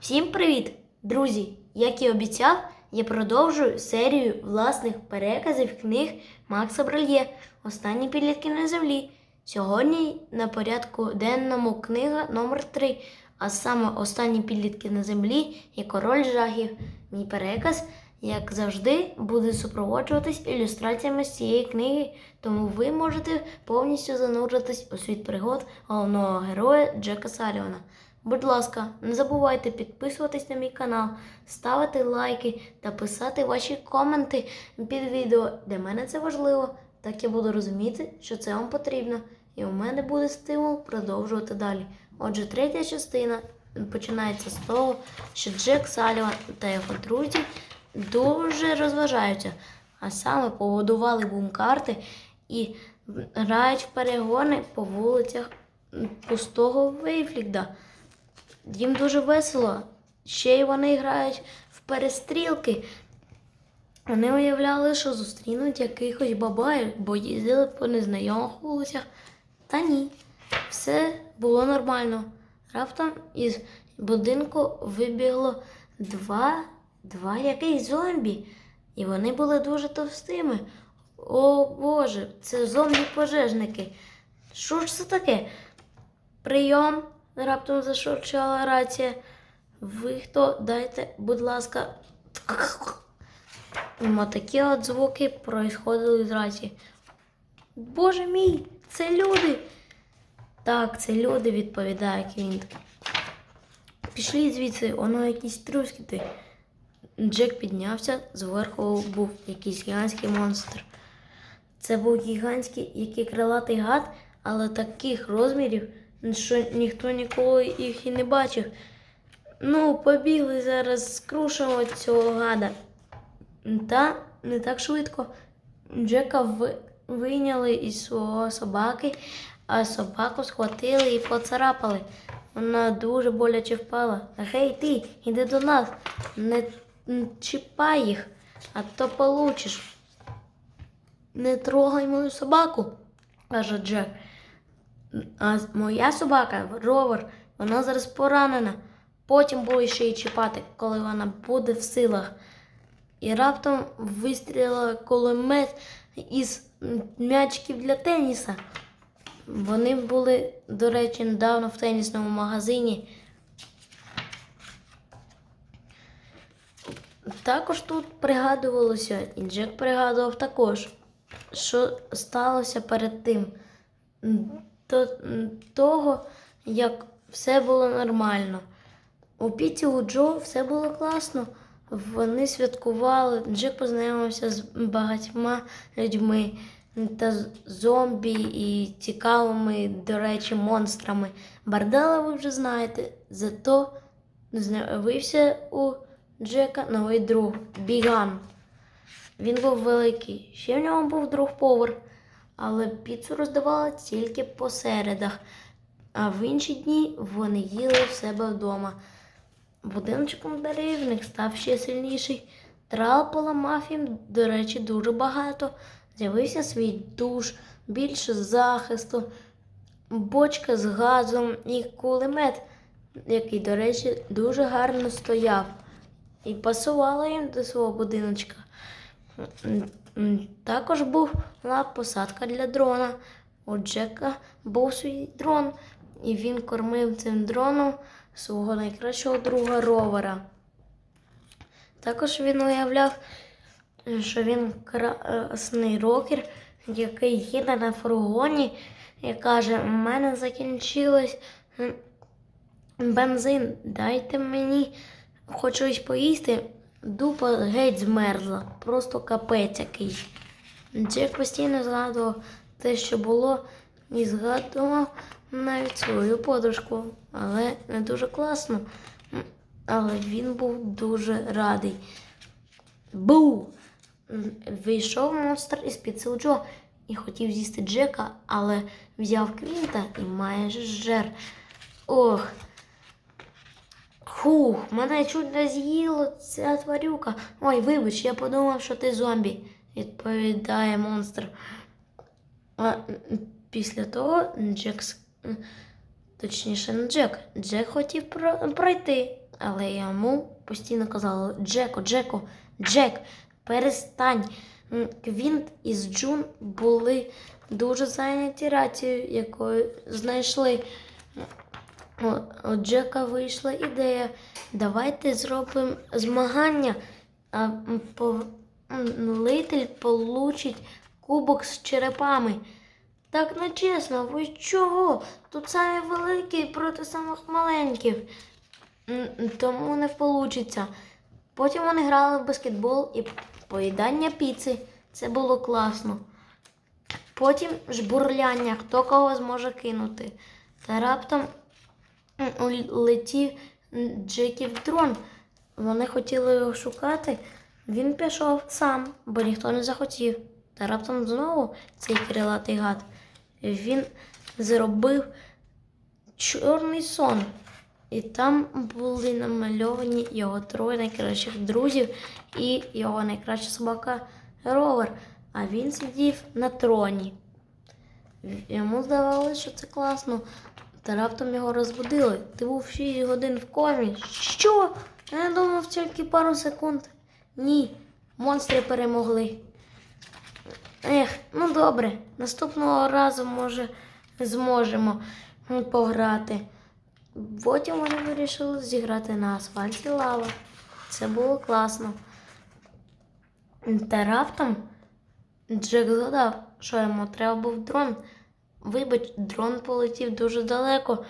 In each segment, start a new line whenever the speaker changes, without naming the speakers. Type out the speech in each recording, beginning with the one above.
Всім привіт, друзі! Як і обіцяв, я продовжую серію власних переказів книг Макса Бральє Останні підлітки на землі. Сьогодні на порядку денному книга номер 3 а саме Останні підлітки на землі і король жахів. Мій переказ, як завжди, буде супроводжуватись ілюстраціями з цієї книги, тому ви можете повністю зануритись у світ пригод головного героя Джека Салівана. Будь ласка, не забувайте підписуватись на мій канал, ставити лайки та писати ваші коменти під відео. Для мене це важливо, так я буду розуміти, що це вам потрібно, і у мене буде стимул продовжувати далі. Отже, третя частина починається з того, що Джек Саліван та його друзі дуже розважаються, а саме побудували бум-карти і грають в перегони по вулицях пустого Вейфлігда. Їм дуже весело. Ще й вони грають в перестрілки. Вони уявляли, що зустрінуть якихось бабаїв, бо їздили по незнайомих вулицях. Та ні, все було нормально. Раптом із будинку вибігло два, два якісь зомбі, і вони були дуже товстими. О Боже, це зомбі-пожежники. Що ж це таке? Прийом, раптом зашурчала рація. Ви хто? Дайте, будь ласка. Такі от звуки происходили з рації. Боже мій, це люди. Так, це люди, відповідає Квінт. Пішли звідси, воно якісь трускіти. Джек піднявся, зверху був якийсь гігантський монстр. Це був гігантський, який крилатий гад, але таких розмірів, що ніхто ніколи їх і не бачив. Ну, побігли зараз, скрушимо цього гада. Та не так швидко. Джека ви- вийняли із свого собаки, а собаку схватили і поцарапали. Вона дуже боляче впала. Гей, ти, іди до нас, не чіпай їх, а то получиш. Не трогай мою собаку, каже Джек. А моя собака, ровер, вона зараз поранена. Потім будеш її чіпати, коли вона буде в силах. І раптом вистрілила кулемет із м, м'ячиків для теніса. Вони були, до речі, недавно в тенісному магазині. Також тут пригадувалося, і Джек пригадував також, що сталося перед тим. До того, як все було нормально. У Піті у Джо все було класно. Вони святкували. Джек познайомився з багатьма людьми та зомбі і цікавими, до речі, монстрами. Бардала ви вже знаєте. Зато з'явився у Джека новий друг Біган. Він був великий. Ще в нього був друг повар, але піцу роздавали тільки по середах, а в інші дні вони їли в себе вдома. Будиночком деревник став ще сильніший. Трал поламав їм, до речі, дуже багато. З'явився свій душ, більше захисту, бочка з газом і кулемет, який, до речі, дуже гарно стояв. І пасувало їм до свого будиночка. Також була посадка для дрона. У Джека був свій дрон, і він кормив цим дроном свого найкращого друга ровера. Також він уявляв, що він красний рокер, який їде на фургоні і каже: у мене закінчилось бензин, дайте мені хоч щось поїсти. Дупа геть змерзла, просто капець якийсь. Джек постійно згадував те, що було, і згадував навіть свою подружку, але не дуже класно. Але він був дуже радий. Бу! Вийшов монстр із під Джо і хотів з'їсти Джека, але взяв Квінта і майже жер. Ох. Хух, мене чуть не з'їла ця тварюка. Ой, вибач, я подумав, що ти зомбі, відповідає монстр. А після того Джек, точніше, не Джек, Джек хотів пройти, але йому постійно казали Джеко, Джеко, Джек, перестань. Квінт із Джун були дуже зайняті рацією, якою знайшли. У Джека вийшла ідея. Давайте зробимо змагання, а Литель получить кубок з черепами. Так не чесно, ви чого? Тут самі великі проти самих маленьких. Тому не вийде. Потім вони грали в баскетбол і поїдання піци. Це було класно. Потім жбурляння, хто кого зможе кинути. Та раптом м, улетів Джеків дрон. Вони хотіли його шукати. Він пішов сам, бо ніхто не захотів. Та раптом знову цей крилатий гад. Він зробив чорний сон. І там були намальовані його троє найкращих друзів і його найкраща собака Ровер. А він сидів на троні. Йому здавалося, що це класно. Та раптом його розбудили. Ти був 6 годин в комі. Що? Я думав тільки пару секунд. Ні, монстри перемогли. Ех, ну добре, наступного разу, може, зможемо пограти. Потім вони вирішили зіграти на асфальті лава. Це було класно. Та раптом Джек згадав, що йому треба був дрон. Вибач, дрон полетів дуже далеко.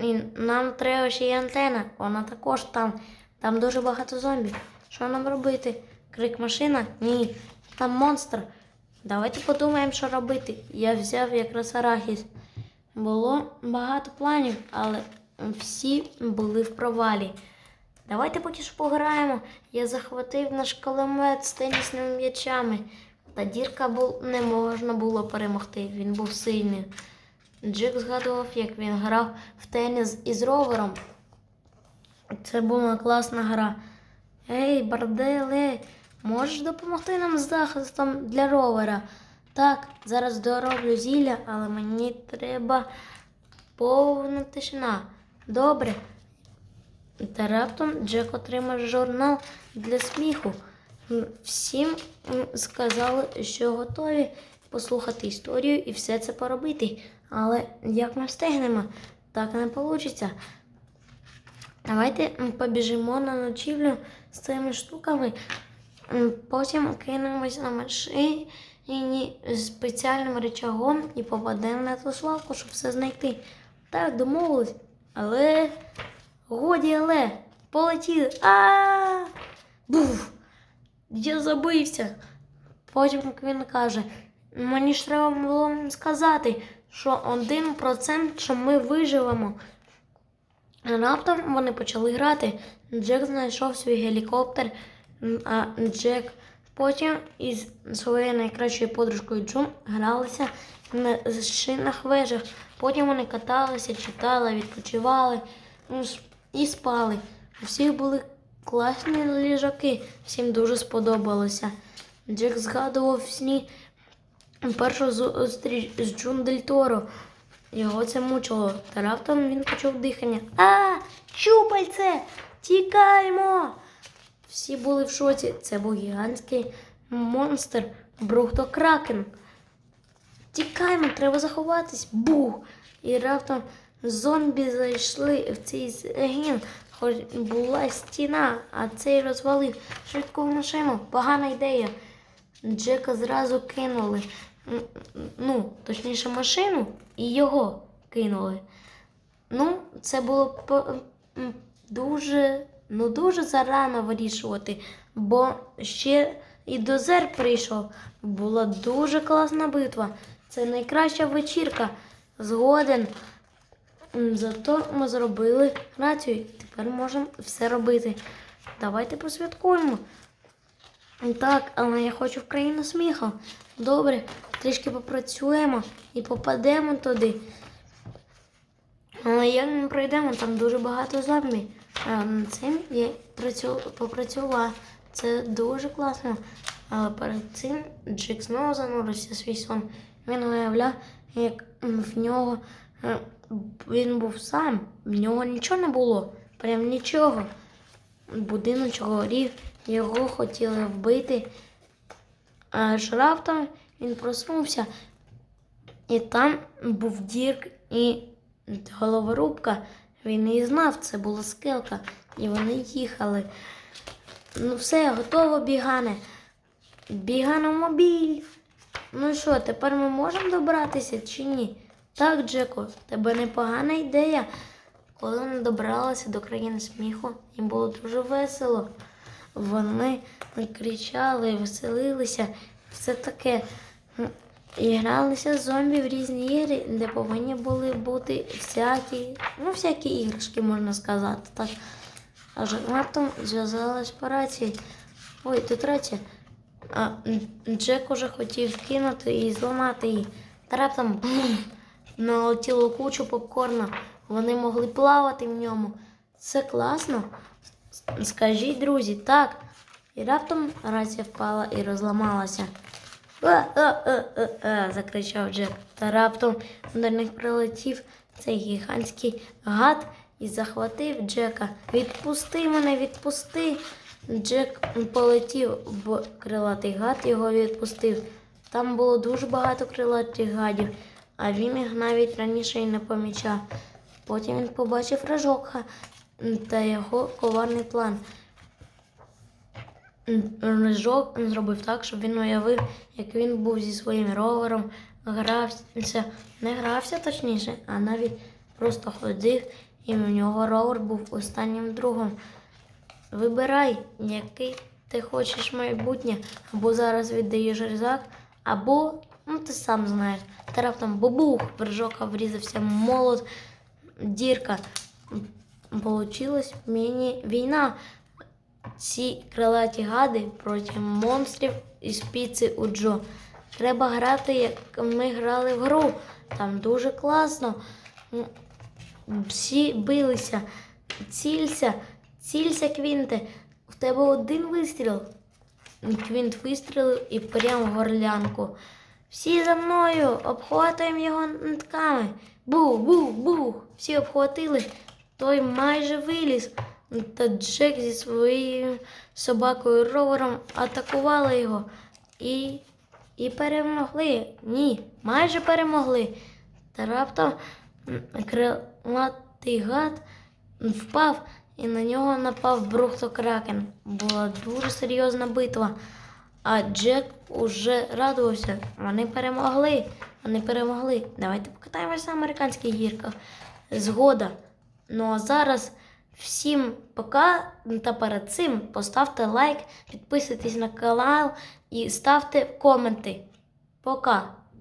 І нам треба ще й антена. Вона також там. Там дуже багато зомбі. Що нам робити? Крик машина? Ні. Там монстр. Давайте подумаємо, що робити. Я взяв якраз арахіс. Було багато планів, але всі були в провалі. Давайте поки що пограємо. Я захватив наш кулемет з тенісними м'ячами. Та дірка був, не можна було перемогти, він був сильний. Джек згадував, як він грав в теніс із ровером. Це була класна гра. Ей, Барделе, можеш допомогти нам з захистом для ровера? Так, зараз дороблю зілля, але мені треба повна тишина. Добре. Та раптом Джек отримав журнал для сміху. Всім сказали, що готові послухати історію і все це поробити. Але як ми встигнемо, так не вийде. Давайте побіжимо на ночівлю з цими штуками. Потім кинемось на машині спеціальним речагом і попадемо на ту свалку, щоб все знайти. Так, домовились. Але годі, але полетіли. А! Був! Я забився. Потім він каже: мені ж треба було сказати, що один процент, що ми виживемо. Раптом вони почали грати. Джек знайшов свій гелікоптер, а Джек потім із своєю найкращою подружкою Джун гралися на шинах вежах. Потім вони каталися, читали, відпочивали і спали. У всіх були класні ліжаки, всім дуже сподобалося. Джек згадував в сні першу зустріч з Джун Дель Торо. Його це мучило. Та раптом він почув дихання. А, щупальце! Тікаємо! Всі були в шоці. Це був гігантський монстр Брухтокракен. Тікаємо, треба заховатись. Бух! І раптом зомбі зайшли в цей загін. Була стіна, а цей розвалив швидку машину. Погана ідея. Джека зразу кинули. Ну, точніше, машину і його кинули. Ну, це було дуже, ну, дуже зарано вирішувати, бо ще і дозер прийшов. Була дуже класна битва. Це найкраща вечірка. Згоден. Зато ми зробили рацію. Тепер можемо все робити. Давайте посвяткуємо. Так, але я хочу в країну сміху. Добре, трішки попрацюємо і попадемо туди. Але як ми пройдемо, там дуже багато зомбі. Над цим я працю... попрацювала. Це дуже класно. Але перед цим Джек знову занурився свій сон. Він уявляв, як в нього е, він був сам, в нього нічого не було. Прям нічого. будиночок горів, його хотіли вбити. Аж раптом він проснувся, і там був Дірк і головорубка. Він і знав, це була скелка, і вони їхали. Ну все, готово, бігане. Бігано мобіль. Ну що, тепер ми можемо добратися чи ні? Так, Джеко, в тебе непогана ідея. Коли вони добралися до країни сміху, їм було дуже весело. Вони кричали, веселилися, все таке. І гралися зомбі в різні ігри, де повинні були бути всякі, ну, всякі іграшки, можна сказати. Так. Аж раптом зв'язалась по рації. Ой, тут рація. А Джек уже хотів кинути і зламати її. Та раптом налетіло кучу попкорна. Вони могли плавати в ньому. Це класно. Скажіть, друзі, так. І раптом рація впала і розламалася. А, а, а, а, а, закричав Джек. Та раптом до них прилетів цей гігантський гад і захватив Джека. Відпусти мене, відпусти. Джек полетів, бо крилатий гад його відпустив. Там було дуже багато крилатих гадів, а він їх навіть раніше й не помічав. Потім він побачив рожока та його коварний план. Рижок зробив так, щоб він уявив, як він був зі своїм ровером, грався, не грався точніше, а навіть просто ходив, і в нього ровер був останнім другом. Вибирай, який ти хочеш майбутнє, або зараз віддаєш різак, або, ну ти сам знаєш, та раптом бубух, в рижока врізався молот, дірка. Получилась міні-війна. Ці крилаті гади проти монстрів із піци у Джо. Треба грати, як ми грали в гру. Там дуже класно. Всі билися. Цілься, цілься, Квінте. В тебе один вистріл. Квінт вистрілив і прямо в горлянку. Всі за мною, обхватуємо його нитками. Бух, бух, бух. Всі обхватили. Той майже виліз. Та Джек зі своєю собакою ровером атакували його і, і перемогли. Ні, майже перемогли. Та раптом крилатий гад впав і на нього напав Брухто Кракен. Була дуже серйозна битва. А Джек уже радувався. Вони перемогли. Вони перемогли. Давайте покатаємося на американських гірках. Згода. Ну а зараз всім пока. Та перед цим поставте лайк, підписуйтесь на канал і ставте коменти. Пока!